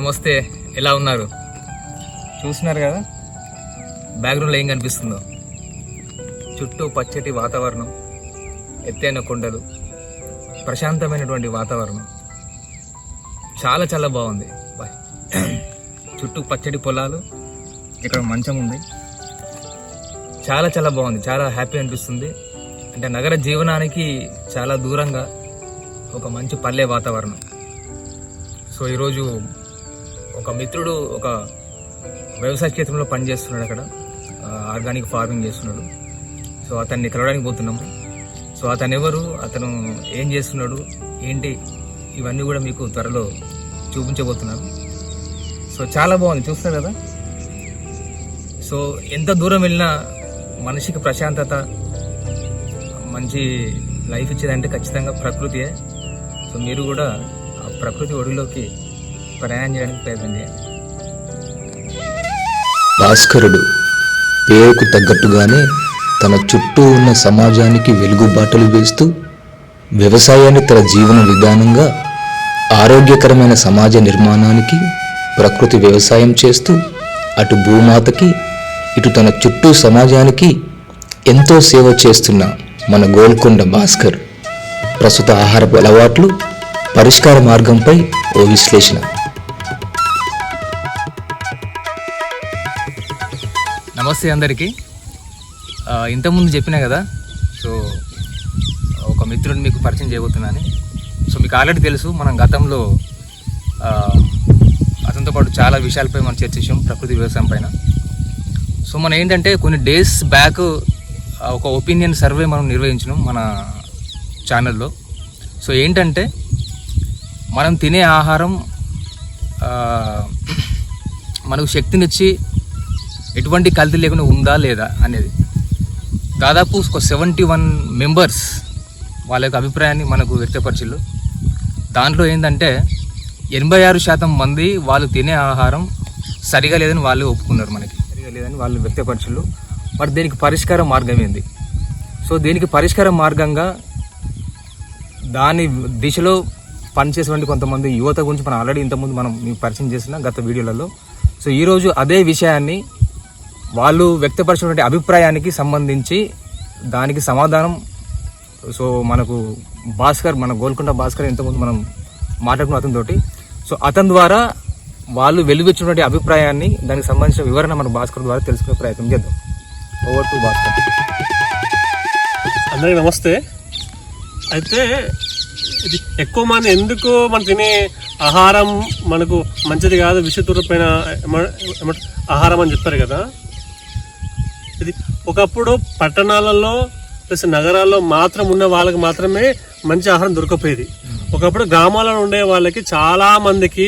నమస్తే ఎలా ఉన్నారు? చూస్తున్నారు కదా? బ్యాక్గ్రౌండ్లో ఏం కనిపిస్తుందో? చుట్టూ పచ్చటి వాతావరణం ఎత్తైన కొండలు ప్రశాంతమైనటువంటి వాతావరణం. చాలా చాలా బాగుంది. బాయ్. చుట్టూ పచ్చటి పొలాలు ఇక్కడ మంచం ఉంది. చాలా చాలా బాగుంది. చాలా హ్యాపీ అనిపిస్తుంది. అంటే నగర జీవనానికి చాలా దూరంగా ఒక మంచి పల్లె వాతావరణం. సో ఈరోజు ఒక మిత్రుడు ఒక వ్యవసాయ క్షేత్రంలో పనిచేస్తున్నాడు అక్కడ. ఆర్గానిక్ ఫార్మింగ్ చేస్తున్నాడు. సో అతన్ని కలవడానికి పోతున్నాము సో అతను ఎవరు అతను ఏం చేస్తున్నాడు ఏంటి ఇవన్నీ కూడా మీకు త్వరలో చూపించబోతున్నాను. సో చాలా బాగుంది. చూస్తారు కదా? సో ఎంత దూరం వెళ్ళినా మనిషికి ప్రశాంతత మంచి లైఫ్ ఇచ్చేదంటే ఖచ్చితంగా ప్రకృతియే. సో మీరు కూడా ఆ ప్రకృతి ఒడిలోకి ప్రయాణం చేయడానికి ప్రయత్నం చేయండి భాస్కరుడు పేరుకు తగ్గట్టుగానే తన చుట్టూ ఉన్న సమాజానికి వెలుగుబాటలు వేస్తూ వ్యవసాయాన్ని తన జీవన విధానంగా ఆరోగ్యకరమైన సమాజ నిర్మాణానికి ప్రకృతి వ్యవసాయం చేస్తూ అటు భూమాతకి ఇటు తన చుట్టూ సమాజానికి ఎంతో సేవ చేస్తున్న మన గోల్కొండ భాస్కర్. ప్రస్తుత ఆహారపు అలవాట్లు పరిష్కార మార్గంపై ఓ విశ్లేషణ. నమస్తే అందరికీ. ఇంతకుముందు చెప్పినా కదా సో ఒక మిత్రుడిని మీకు పరిచయం చేయబోతున్నాను. సో మీకు ఆల్రెడీ తెలుసు మనం గతంలో అతనితో పాటు చాలా విషయాలపై మనం చర్చించాం ప్రకృతి వ్యవసాయం పైన. సో మనం ఏంటంటే కొన్ని డేస్ బ్యాక్ ఒక ఒపీనియన్ సర్వే మనం నిర్వహించినాం మన ఛానల్లో. సో ఏంటంటే మనం తినే ఆహారం మనకు శక్తినిచ్చి ఎటువంటి కల్తీ లేకుండా ఉందా లేదా అనేది. దాదాపు ఒక సెవెంటీ వన్ మెంబర్స్ వాళ్ళ యొక్క అభిప్రాయాన్ని మనకు వ్యక్తపరిచిల్లు దాంట్లో ఏంటంటే ఎనభై ఆరు శాతం మంది వాళ్ళు తినే ఆహారం సరిగా లేదని వాళ్ళు ఒప్పుకున్నారు మనకి. సరిగా లేదని వాళ్ళు వ్యక్తపరిచిల్లు మరి దీనికి పరిష్కార మార్గం ఏంది? సో దీనికి పరిష్కార మార్గంగా దాని దిశలో పనిచేసేటువంటి కొంతమంది యువత గురించి మనం ఆల్రెడీ ఇంతకుముందు మనం మీకు పరిచయం చేసిన గత వీడియోలలో. సో ఈరోజు అదే విషయాన్ని వాళ్ళు వ్యక్తపరిచినటువంటి అభిప్రాయానికి సంబంధించి దానికి సమాధానం. సో మనకు భాస్కర్ మన గోల్కొండ భాస్కర్ ఇంతకుముందు మనం మాట్లాడుకున్న అతనితోటి సో అతని ద్వారా వాళ్ళు వెలువచ్చినటువంటి అభిప్రాయాన్ని దానికి సంబంధించిన వివరణ మన భాస్కర్ ద్వారా తెలుసుకునే ప్రయత్నం చేద్దాం. Over to Bhaskar. అందరికీ నమస్తే. అయితే ఇది ఎక్కువ మంది ఎందుకు మనం తినే ఆహారం మనకు మంచిది కాదు విషతురమైన ఆహారం అని చెప్పారు కదా. ఇది ఒకప్పుడు పట్టణాలలో ప్లస్ నగరాల్లో మాత్రం ఉన్న వాళ్ళకి మాత్రమే మంచి ఆహారం దొరకపోయేది. ఒకప్పుడు గ్రామాలలో ఉండే వాళ్ళకి చాలా మందికి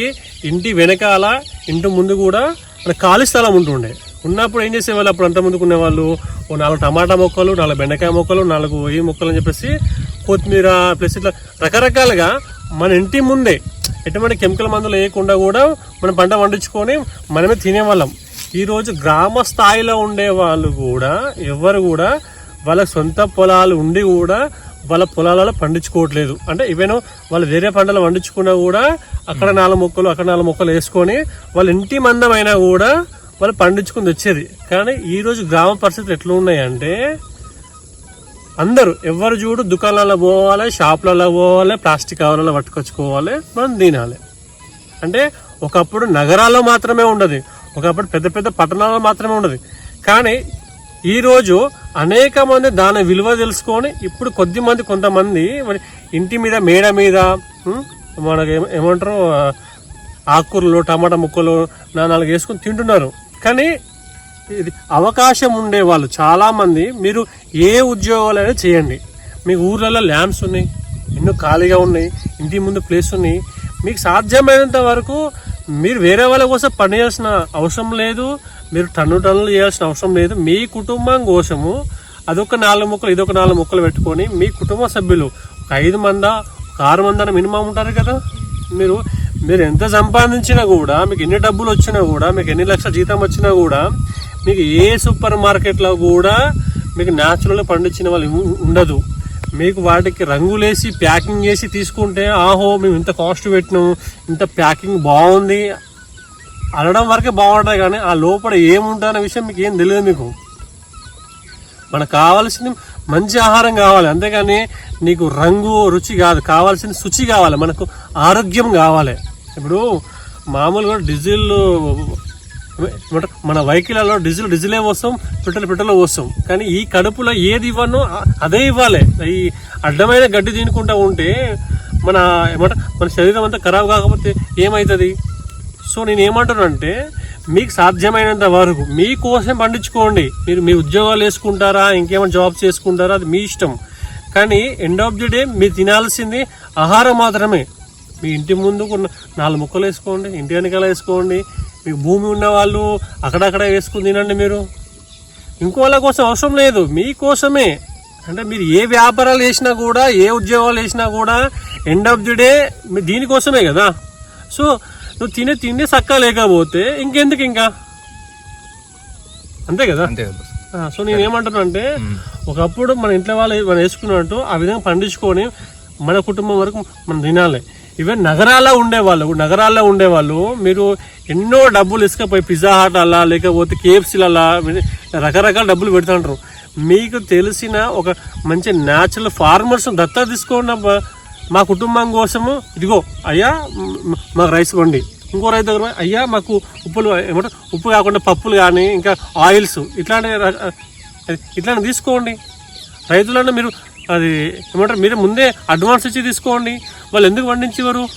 ఇంటి వెనకాల ఇంటి ముందు కూడా మన ఖాళీ స్థలం ఉంటుండే. ఉన్నప్పుడు ఏం చేసేవాళ్ళు? అప్పుడు అంత ముందుకు ఉండేవాళ్ళు ఓ నాలుగు టమాటా మొక్కలు నాలుగు బెండకాయ మొక్కలు నాలుగు ఈ మొక్కలు అని చెప్పేసి కొత్తిమీర ప్లస్ ఇట్లా రకరకాలుగా మన ఇంటి ముందే ఎటువంటి కెమికల్ మందులు వేయకుండా కూడా మనం పంట పండించుకొని మనమే తినేవాళ్ళం. ఈరోజు గ్రామ స్థాయిలో ఉండే వాళ్ళు కూడా ఎవరు కూడా వాళ్ళ సొంత పొలాలు ఉండి కూడా వాళ్ళ పొలాలలో పండించుకోవట్లేదు. అంటే ఈవెన్ వాళ్ళు వేరే పంటలు పండించుకున్నా కూడా అక్కడ నాలుగు మొక్కలు అక్కడ నాలుగు మొక్కలు వేసుకొని వాళ్ళ ఇంటి మందమైనా కూడా వాళ్ళు పండించుకుని వచ్చేది. కానీ ఈరోజు గ్రామ పరిస్థితులు ఎట్లా ఉన్నాయంటే అందరూ ఎవరు చూడు దుకాణాలలో పోవాలి షాపులలో పోవాలి ప్లాస్టిక్ కవర్లలో పట్టుకొచ్చుకోవాలి మనం తినాలి. అంటే ఒకప్పుడు నగరాల్లో మాత్రమే ఉండదు. ఒకప్పుడు పెద్ద పెద్ద పట్టణాల్లో మాత్రమే ఉండదు. కానీ ఈరోజు అనేక మంది దాని విలువ తెలుసుకొని ఇప్పుడు కొద్ది మంది కొంతమంది ఇంటి మీద మేడ మీద మనకి ఏమంటారు ఆకుకూరలు టమాటా ముక్కలు నా నాలుగు వేసుకొని తింటున్నారు. కానీ ఇది అవకాశం ఉండే వాళ్ళు చాలామంది మీరు ఏ ఉద్యోగాలైనా చేయండి. మీ ఊర్లలో ల్యాండ్స్ ఉన్నాయి ఎన్నో ఖాళీగా ఉన్నాయి ఇంటి ముందు ప్లేస్ ఉన్నాయి. మీకు సాధ్యమైనంత వరకు మీరు వేరే వాళ్ళ కోసం పని చేయాల్సిన అవసరం లేదు. మీరు టన్ను టన్నులు చేయాల్సిన అవసరం లేదు. మీ కుటుంబం కోసము అదొక నాలుగు మొక్కలు ఇదొక నాలుగు మొక్కలు పెట్టుకొని మీ కుటుంబ సభ్యులు ఒక ఐదు మంద ఒక ఆరు మంద మినిమం ఉంటారు కదా. మీరు మీరు ఎంత సంపాదించినా కూడా మీకు ఎన్ని డబ్బులు వచ్చినా కూడా మీకు ఎన్ని లక్షల జీతం వచ్చినా కూడా మీకు ఏ సూపర్ మార్కెట్లో కూడా మీకు న్యాచురల్గా పండించిన వాళ్ళు ఉండదు. మీకు వాటికి రంగులేసి ప్యాకింగ్ చేసి తీసుకుంటే ఆహో మేము ఇంత కాస్ట్ పెట్టినాం ఇంత ప్యాకింగ్ బాగుంది అనడం వరకే బాగుంటుంది కానీ ఆ లోపల ఏముంటుందనే విషయం మీకు ఏం తెలియదు మీకు. మనకు కావాల్సింది మంచి ఆహారం కావాలి. అంతేగాని నీకు రంగు రుచి కాదు. కావాల్సింది శుచి కావాలి. మనకు ఆరోగ్యం కావాలి. ఇప్పుడు మామూలుగా డీజిల్ మన వెహికల్లో డీజిల్ డీజిలే వస్తాం పెట్రోల్ పెట్రోల్ వస్తాం కానీ ఈ కడుపులో ఏది ఇవ్వనో అదే ఇవ్వాలి. ఈ అడ్డమైన గడ్డి తినుకుంటా ఉంటే మన ఏమంట మన శరీరం అంతా ఖరాబ్ కాకపోతే ఏమవుతుంది సో నేను ఏమంటానంటే మీకు సాధ్యమైనంత వరకు మీకోసం పండించుకోండి. మీరు మీ ఉద్యోగాలు వేసుకుంటారా? ఇంకేమైనా జాబ్ చేసుకుంటారా? అది మీ ఇష్టం. కానీ ఎండ్ ఆఫ్ ది డే మీరు తినాల్సింది ఆహారం మాత్రమే. మీ ఇంటి ముందుకు నాలుగు ముక్కలు వేసుకోండి ఇంటి వెనకాల వేసుకోండి మీకు భూమి ఉన్న వాళ్ళు అక్కడక్కడ వేసుకుని తినండి మీరు. ఇంకో వాళ్ళ కోసం అవసరం లేదు మీకోసమే అంటే మీరు ఏ వ్యాపారాలు చేసినా కూడా ఏ ఉద్యోగాలు చేసినా కూడా ఎండ్ ఆఫ్ ది డే మీ దీనికోసమే కదా. సో నువ్వు తినే తిండి చక్కగా లేకపోతే ఇంకెందుకు ఇంకా? అంతే కదా? అంతే కదా సో నేను ఏమంటున్నా అంటే ఒకప్పుడు మన ఇంట్లో వాళ్ళు మనం వేసుకున్నట్టు ఆ విధంగా పండించుకొని మన కుటుంబం వరకు మనం తినాలి. ఈవెన్ నగరాల్లో ఉండేవాళ్ళు నగరాల్లో ఉండేవాళ్ళు మీరు ఎన్నో డబ్బులు ఇసుకపోయి పిజ్జా హాట్ అలా లేకపోతే కేఎఫ్సీలలా రకరకాల డబ్బులు పెడుతుంటారు మీకు తెలిసిన ఒక మంచి న్యాచురల్ ఫార్మర్స్ దత్తా తీసుకోండి అబ్బా. మా కుటుంబం కోసము ఇదిగో అయ్యా మాకు రైస్ వండి ఇంకో రైతు దగ్గర అయ్యా మాకు ఉప్పులు ఏమంటారు ఉప్పు కాకుండా పప్పులు కానీ ఇంకా ఆయిల్స్ ఇట్లాంటి ర- ఇట్లాంటి తీసుకోండి. రైతులను మీరు అది ఏమంటారు? మీరు ముందే అడ్వాన్స్ ఇచ్చి తీసుకోండి. వాళ్ళు ఎందుకు పండించేవారు?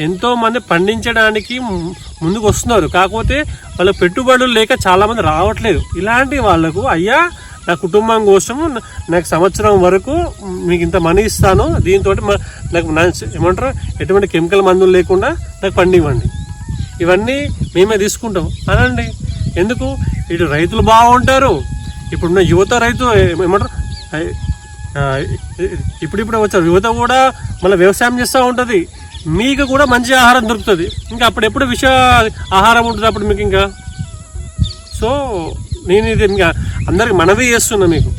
ఎంతోమంది పండించడానికి ముందుకు వస్తున్నారు. కాకపోతే వాళ్ళ పెట్టుబడులు లేక చాలామంది రావట్లేదు. ఇలాంటి వాళ్ళకు అయ్యా నా కుటుంబం కోసం నాకు సంవత్సరం వరకు మీకు ఇంత మనీ ఇస్తాను. దీంతో నాకు ఏమంటారు? ఎటువంటి కెమికల్ మందులు లేకుండా నాకు పండివ్వండి ఇవన్నీ మేమే తీసుకుంటాం. అనండి. ఎందుకు? ఇటు రైతులు బాగుంటారు. ఇప్పుడున్న యువత రైతు ఏమంటారు? ఇప్పుడిప్పుడు వచ్చే యువత కూడా మళ్ళీ వ్యవసాయం చేస్తూ ఉంటుంది. మీకు కూడా మంచి ఆహారం దొరుకుతుంది. ఇంకా అప్పుడెప్పుడు విష ఆహారం ఉంటుంది అప్పుడు మీకు ఇంకా? సో నేను ఇది ఇంకా అందరికి మనవి చేస్తున్నా మీకు.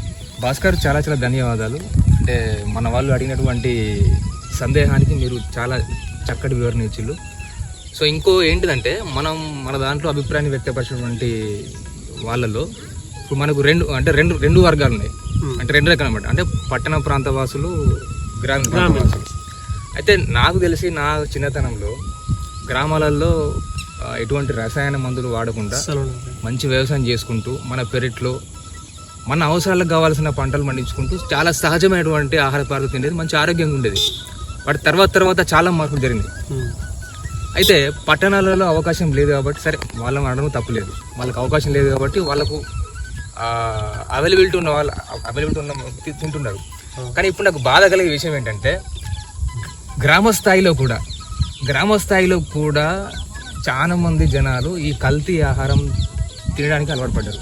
భాస్కర్ చాలా చాలా ధన్యవాదాలు. అంటే మన వాళ్ళు అడిగినటువంటి సందేహానికి మీరు చాలా చక్కటి వివరణ ఇచ్చిళ్ళు. సో ఇంకో ఏంటిదంటే మనం మన దాంట్లో అభిప్రాయాన్ని వ్యక్తపరిచినటువంటి వాళ్ళలో ఇప్పుడు మనకు రెండు అంటే రెండు రెండు వర్గాలు ఉన్నాయి అంటే రెండు రకాలు అనమాట అంటే పట్టణ ప్రాంత వాసులు గ్రామీణ. ప్రాంత వాసులు అయితే నాకు తెలిసి నా చిన్నతనంలో గ్రామాలలో ఎటువంటి రసాయన మందులు వాడకుండా మంచి వ్యవసాయం చేసుకుంటూ మన పెరట్లో మన అవసరాలకు కావాల్సిన పంటలు పండించుకుంటూ చాలా సహజమైనటువంటి ఆహార పదార్థాలు తినేది మంచి ఆరోగ్యంగా ఉండేది. వాటి తర్వాత తర్వాత చాలా మార్పులు జరిగింది. అయితే పట్టణాలలో అవకాశం లేదు కాబట్టి సరే వాళ్ళని అనడం తప్పు లేదు. వాళ్ళకి అవకాశం లేదు కాబట్టి వాళ్ళకు అవైలబిలిటీ ఉన్న వాళ్ళు అవైలబిలిటీ ఉన్న తింటున్నారు కానీ ఇప్పుడు నాకు బాధ కలిగే విషయం ఏంటంటే గ్రామ స్థాయిలో కూడా గ్రామ స్థాయిలో కూడా చాలా మంది జనాలు ఈ కల్తీ ఆహారం తినడానికి అలవాటు పడ్డారు.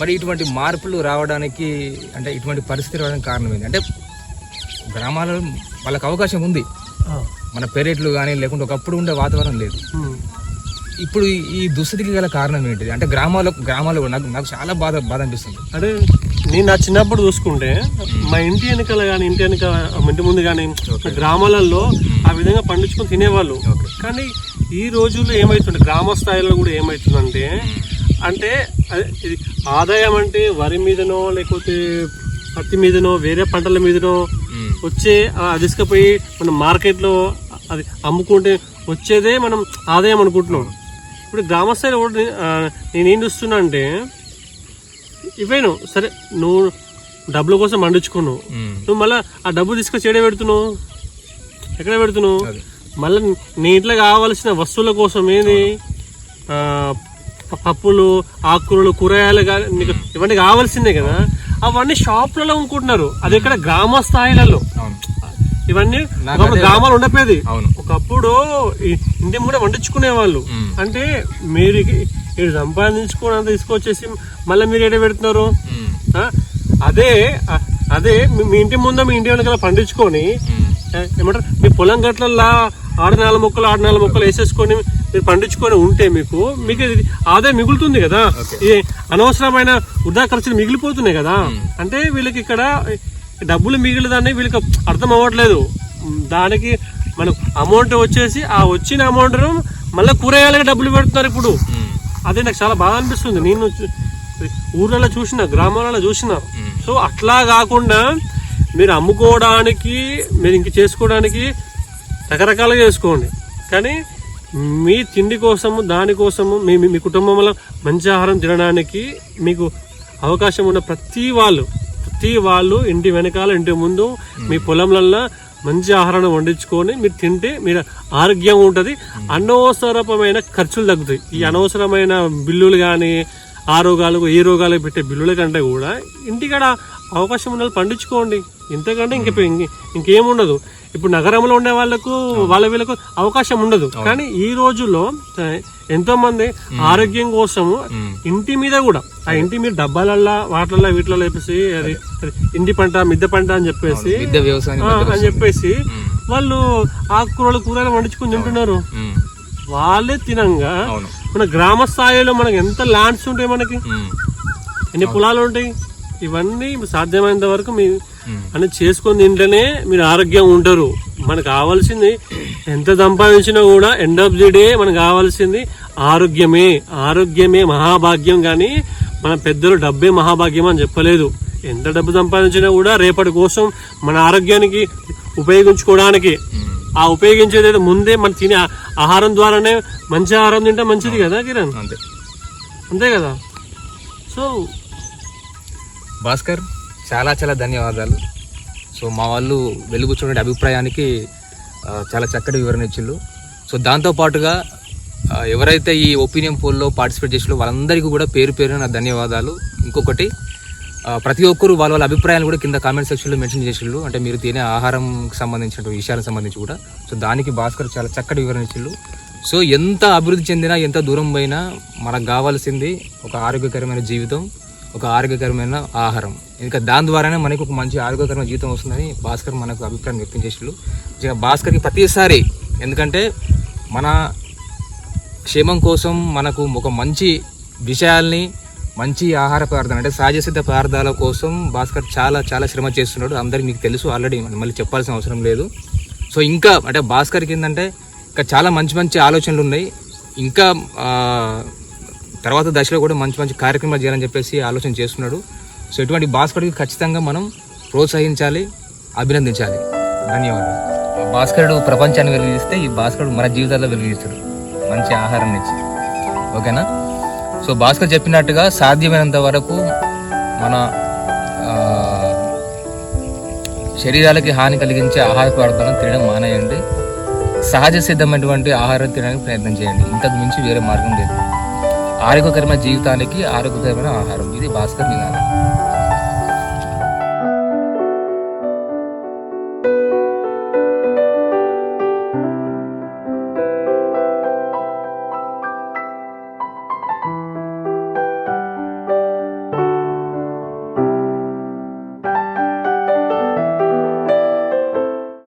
మరి ఇటువంటి మార్పులు రావడానికి అంటే ఇటువంటి పరిస్థితి రావడానికి కారణం ఏంటి అంటే గ్రామాలలో వాళ్ళకి అవకాశం ఉంది. మన పెరేట్లు కానీ లేకుంటే ఒకప్పుడు ఉండే వాతావరణం లేదు. ఇప్పుడు ఈ- దుస్థితికి గల కారణం ఏంటిది? అంటే గ్రామాల్లో గ్రామాల్లో నాకు నాకు చాలా బాధ బాధ అనిపిస్తుంది. అంటే నేను నా చిన్నప్పుడు చూసుకుంటే మా ఇంటి వెనకాల కానీ ఇంటి వెనక ఇంటి ముందు కానీ గ్రామాలలో ఆ విధంగా పండించుకొని తినేవాళ్ళు. కానీ ఈ రోజుల్లో ఏమవుతుంది గ్రామ స్థాయిలో కూడా ఏమవుతుందంటే అంటే ఇది ఆదాయం అంటే వరి మీదనో లేకపోతే పత్తి మీదనో వేరే పంటల మీదనో. వచ్చే ఆ తీసుకుపోయి మనం మార్కెట్లో అది అమ్ముకుంటే వచ్చేదే మనం ఆదాయం అనుకుంటున్నాం. ఇప్పుడు గ్రామ స్థాయిలో కూడా నే- ఆ, నేనేం చూస్తున్నా అంటే ఇవేను సరే నువ్వు డబ్బుల కోసం పండించుకున్నావు మ్మ్. నువ్వు మళ్ళీ ఆ డబ్బు తీసుకొచ్చి ఏడే పెడుతున్నావు? ఎక్కడ పెడుతున్నావు. మళ్ళీ నీ ఇంట్లో కావాల్సిన వస్తువుల కోసం ఏది? పప్పులు ఆకుకూరలు కూరగాయలు కానీ నీకు ఇవన్నీ కావాల్సిందే కదా. అవన్నీ షాపులలో అమ్ముకుంటున్నారు. అది ఇక్కడ గ్రామ స్థాయిలలో ఇవన్నీ గ్రామాలు ఉండపోయేది అవును. ఒకప్పుడు ఇంటి కూడా వండించుకునే వాళ్ళు. అంటే మీరు ఇక్కడ సంపాదించుకుని తీసుకొచ్చేసి మళ్ళీ మీరు ఏడ పెడుతున్నారు? అదే అదే మీ- ఇంటి ముందు మీ ఇంటి వెనకాల పండించుకొని ఏమంటారు? మీ పొలం గట్లల్లా ఆడ నాలుగు మొక్కలు ఆడ నాలుగు మొక్కలు వేసేసుకొని మీరు పండించుకొని ఉంటే మీకు మీకు ఇది ఆదాయం మిగులుతుంది కదా. అనవసరమైన వృధా ఖర్చులు మిగిలిపోతున్నాయి కదా. అంటే వీళ్ళకి ఇక్కడ డబ్బులు మిగిలిదని వీళ్ళకి అర్థం అవ్వట్లేదు. దానికి మనకు అమౌంట్ వచ్చేసి ఆ వచ్చిన అమౌంట్ మళ్ళీ కూరగాయలకి డబ్బులు పెడుతున్నారు ఇప్పుడు. అదే నాకు చాలా బాగా అనిపిస్తుంది. నేను ఊర్లలో చూసిన గ్రామాలలో చూసిన. సో అట్లా కాకుండా మీరు అమ్ముకోవడానికి మీరు ఇంక చేసుకోవడానికి రకరకాలుగా చేసుకోండి. కానీ మీ తిండి కోసము దానికోసము మీ మీ- మీ కుటుంబంలో మంచి ఆహారం తినడానికి మీకు అవకాశం ఉన్న ప్రతి వాళ్ళు ప్రతి వాళ్ళు ఇంటి వెనకాల ఇంటి ముందు మీ పొలంలల్లో మంచి ఆహారాన్ని వండించుకొని మీరు తింటే మీరు ఆరోగ్యం ఉంటుంది. అనవసరమైన ఖర్చులు తగ్గుతాయి. ఈ అనవసరమైన బిల్లులు కానీ ఆ రోగాలు ఈ రోగాలు పెట్టే బిల్లుల కంటే కూడా ఇంటికాడ అవకాశం ఉన్నది పండించుకోండి. ఇంతకంటే ఇంక ఇంక- ఇంకేముండదు. ఇప్పుడు నగరంలో ఉండే వాళ్ళకు వాళ్ళ వీళ్ళకు అవకాశం ఉండదు. కానీ ఈ రోజుల్లో ఎంతో మంది ఆరోగ్యం కోసము ఇంటి మీద కూడా ఆ ఇంటి మీద డబ్బాలల్లా వాటిల్లో వీటిలో వేపేసి అది ఇంటి పంట మిద్దె పంట అని చెప్పేసి అని చెప్పేసి వాళ్ళు ఆకుకూరలు కూరలు వండించుకొని తింటున్నారు. వాళ్ళే తినంగా మన గ్రామ స్థాయిలో మనకి ఎంత ల్యాండ్స్ ఉంటాయి మనకి? ఎన్ని పొలాలు ఉంటాయి? ఇవన్నీ సాధ్యమైనంత వరకు మీ అని చేసుకొని తింటేనే మీరు ఆరోగ్యం ఉంటారు. మనకు కావాల్సింది ఎంత సంపాదించినా కూడా ఎండ్ ఆఫ్ ది డే మనకు కావాల్సింది ఆరోగ్యమే. ఆరోగ్యమే మహాభాగ్యం కానీ మన పెద్దలు డబ్బే మహాభాగ్యం అని చెప్పలేదు. ఎంత డబ్బు సంపాదించినా కూడా రేపటి కోసం మన ఆరోగ్యానికి ఉపయోగించుకోవడానికి. ఆ ఉపయోగించేది ముందే మన తినే ఆహారం ద్వారానే మంచి ఆహారం తింటే మంచిది కదా కిరణ్? అంతే. అంతే కదా? సో భాస్కర్ చాలా చాలా ధన్యవాదాలు. సో మా వాళ్ళు వెలుగు చూడండి అభిప్రాయానికి చాలా చక్కటి వివరణ ఇచ్చిళ్ళు సో దాంతో పాటుగా ఎవరైతే ఈ ఒపీనియన్ పోల్లో పార్టిసిపేట్ చేసిలో వాళ్ళందరికీ కూడా పేరు పేరు నా ధన్యవాదాలు. ఇంకొకటి ప్రతి ఒక్కరు వాళ్ళ వాళ్ళ అభిప్రాయాలు కూడా కింద కామెంట్ సెక్షన్లో మెన్షన్ చేసిళ్ళు అంటే మీరు తినే ఆహారంకి సంబంధించిన విషయాలకు సంబంధించి కూడా. సో దానికి భాస్కర్ చాలా చక్కటి వివరణ ఇచ్చిళ్ళు సో ఎంత అభివృద్ధి చెందినా ఎంత దూరం పోయినా మనకు కావాల్సింది ఒక ఆరోగ్యకరమైన జీవితం. ఒక ఆరోగ్యకరమైన ఆహారం. ఇంకా దాని ద్వారానే మనకు ఒక మంచి ఆరోగ్యకరమైన జీవితం వస్తుందని భాస్కర్ మనకు అభిప్రాయం వ్యక్తం చేసిండు. ఇక భాస్కర్కి ప్రతిసారి ఎందుకంటే మన క్షేమం కోసం మనకు ఒక మంచి విషయాల్ని మంచి ఆహార పదార్థాలు అంటే సహజ సిద్ధ పదార్థాల కోసం భాస్కర్ చాలా చాలా శ్రమ చేస్తున్నాడు. అందరికీ మీకు తెలుసు ఆల్రెడీ మళ్ళీ చెప్పాల్సిన అవసరం లేదు. సో ఇంకా అంటే భాస్కర్కి ఏంటంటే ఇంకా చాలా మంచి మంచి ఆలోచనలు ఉన్నాయి. ఇంకా తర్వాత దశలో కూడా మంచి మంచి కార్యక్రమాలు చేయాలని చెప్పేసి ఆలోచన చేస్తున్నాడు. సో ఇటువంటి భాస్కర్కి ఖచ్చితంగా మనం ప్రోత్సహించాలి అభినందించాలి. ధన్యవాదాలు. భాస్కరుడు ప్రపంచాన్ని వెలుగుస్తే ఈ భాస్కరుడు మన జీవితాల్లో వెలుగుస్తాడు మంచి ఆహారం ఇచ్చి. ఓకేనా? సో భాస్కర్ చెప్పినట్టుగా సాధ్యమైనంత వరకు మన శరీరాలకి హాని కలిగించే ఆహార పదార్థాలను తినడం మానేయండి. సహజ సిద్ధమైనటువంటి ఆహారం తినడానికి ప్రయత్నం చేయండి. ఇంతకు మించి వేరే మార్గం లేదు. ఆరోగ్యకరమైన జీవితానికి ఆరోగ్యకరమైన ఆహారం. ఇది భాస్కర్ నినాదం